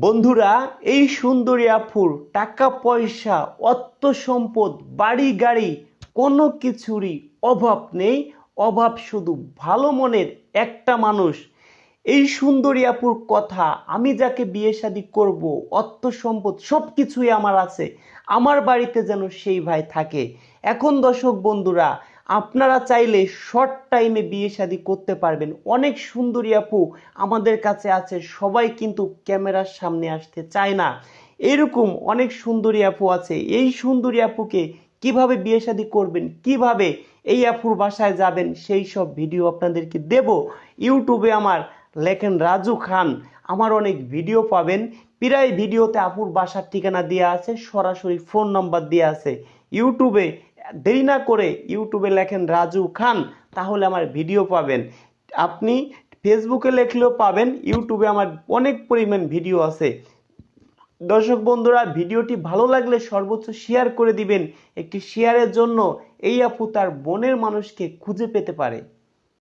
বন্ধুরা, এই সুন্দরী আফুর টাকা, পয়সা, অর্থ সম্পদ, বাড়ি, গাড়ি কোনো কিছুরই অভাব নেই। অভাব শুধু ভালো মনের একটা মানুষ। এই সুন্দরী আপুর কথা, আমি যাকে বিয়ে শাদি করব, অর্থ সম্পদ সব কিছুই আমার আছে। আমার বাড়িতে যেন সেই ভাই থাকে। এখন দর্শক বন্ধুরা আপনারা চাইলে শর্ট টাইমে বিয়ে শাদি করতে পারবেন। অনেক সুন্দরী আপু আমাদের কাছে আছে, সবাই কিন্তু ক্যামেরার সামনে আসতে চায় না। এরকম অনেক সুন্দরী আপু আছে। এই সুন্দরী আপুকে কীভাবে বিয়ে শাদি করবেন, কীভাবে এই আপুর বাসায় যাবেন, সেই সব ভিডিও আপনাদেরকে দেব। ইউটিউবে আমার লেখেন রাজু খান। আমার অনেক ভিডিও পাবেন। প্রায় ভিডিওতে আপুর বাসার ঠিকানা দেওয়া আছে, সরাসরি ফোন নাম্বার দেওয়া আছে। ইউটিউবে দেরি না করে ইউটিউবে লেখেন রাজু খান, তাহলে আমার ভিডিও পাবেন। আপনি ফেসবুকে লেখলেও পাবেন, ইউটিউবে আমার অনেক পরিমাণ ভিডিও আছে। দর্শক বন্ধুরা ভিডিওটি ভালো লাগলে সর্বোচ্চ শেয়ার করে দিবেন। একটি শেয়ারের জন্য এই আপু তার বোনের মানুষকে খুঁজে পেতে পারে।